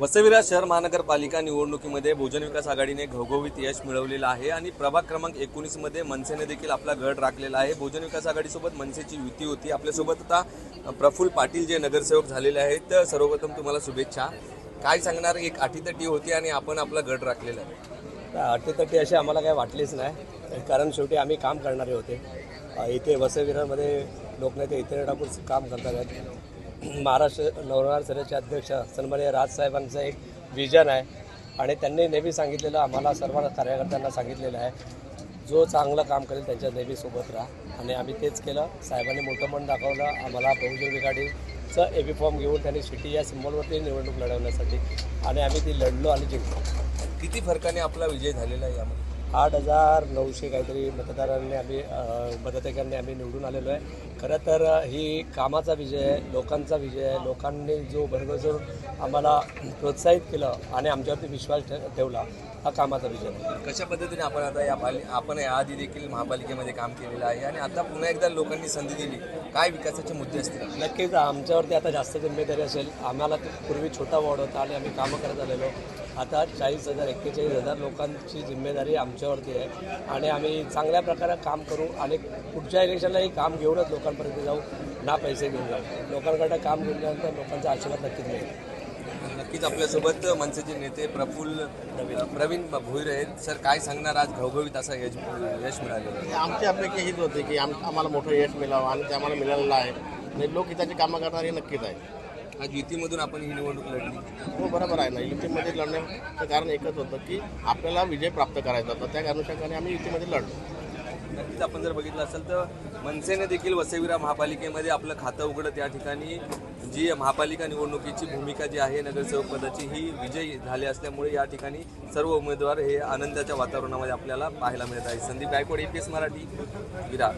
वसविरा शहर महानगरपालिका निवडणुकीमध्ये भोजन विकास आघाडीने घवघवीत यश मिळवलेलं आहे आणि प्रभाग क्रमांक एकोणीसमध्ये मनसेने देखील आपला गड राखलेला आहे. भोजन विकास आघाडीसोबत मनसेची युती होती. आपल्यासोबत आता प्रफुल्ल पाटील जे नगरसेवक झालेले आहेत तर सर्वप्रथम तुम्हाला शुभेच्छा. काय सांगणार? एक अटीतटी होती आणि आपण आपला गड राखलेला आहे. अटीतटी अशी आम्हाला काही वाटलीच नाही. कारण शेवटी आम्ही काम करणारे होते. इथे वसविरामध्ये लोकनेते इतर ठाकूर काम करतात. महाराष्ट्र नवनार सेनेचे अध्यक्ष सन्मान्य राजसाहेबांचं एक विजन आहे. आणि त्यांनी नेहमी सांगितलेलं आम्हाला सर्व कार्यकर्त्यांना सांगितलेलं आहे जो चांगलं काम करेल त्यांच्या नेहमीसोबत राहा. आणि आम्ही तेच केलं. साहेबांनी मोठं मन दाखवलं. आम्हाला बहुजन विघाडीचं ए बी फॉर्म घेऊन त्यांनी सिटी या सिम्बॉलवरती निवडणूक लढवण्यासाठी. आणि आम्ही ती लढलो आणि जिंकलो. किती फरकाने आपला विजय झालेला आहे यामध्ये? आठ हजार नऊशे काहीतरी मतदारांनी आम्ही मतदारांनी आम्ही निवडून आलेलो आहे. खरं तर ही कामाचा विजय आहे लोकांचा विजय आहे. लोकांनी जो भरगजून आम्हाला प्रोत्साहित केलं आणि आमच्यावरती विश्वास ठेवला हा कामाचा विजय कशा पद्धतीने आपण आता या पाली आपण याआधी देखील महापालिकेमध्ये काम केलेलं आहे आणि आता पुन्हा एकदा लोकांनी संधी दिली काय विकासाचे मुद्दे असतील? नक्कीच आमच्यावरती आता जास्त जिम्मेदारी असेल. आम्हाला पूर्वी छोटा वॉर्ड होता आणि आम्ही कामं करत आलेलो. आता चाळीस हजार एक्केचाळीस हजार लोकांची जिम्मेदारी आमच्यावरती आहे. आणि आम्ही चांगल्या प्रकारे काम करू आणि पुढच्या इलेक्शनलाही काम घेऊनच लोकांपर्यंत जाऊ ना पैसे घेऊन जाऊ. लोकांकडे काम घेतल्यानंतर लोकांचा आशीर्वाद नक्कीच मिळेल. नक्कीच आपल्यासोबत मनसेचे नेते प्रफुल्ल प्रवीण भोईर आहेत. सर काय सांगणार आज घवघवीत असा यश यश मिळालेलं आहे? आमची अपेक्षा हीच होती की आम आम्हाला मोठं यश मिळावं आणि ते आम्हाला मिळालेलं आहे. आणि लोकहिताची कामं करणार हे नक्कीच आहे. आज युतीमधून आपण ही निवडणूक लढली. हो बरोबर आहे ना. युतीमध्ये लढण्याचं कारण एकच होतं की आपल्याला विजय प्राप्त करायचा होता. त्या अनुषंगाने आम्ही युतीमध्ये लढलो. नक्कीच आपण जर बघितलं असेल तर मनसेने देखील वसईविरा महापालिकेमध्ये आपलं खातं उघडत त्या ठिकाणी जी महापालिका निवडणुकीची भूमिका जी आहे नगरसेवक पदाची ही विजयी झाली असल्यामुळे या ठिकाणी सर्व उमेदवार हे आनंदाच्या वातावरणामध्ये आपल्याला पाहायला मिळत आहे संदीप गायकवाड एपीएस मराठी विरार.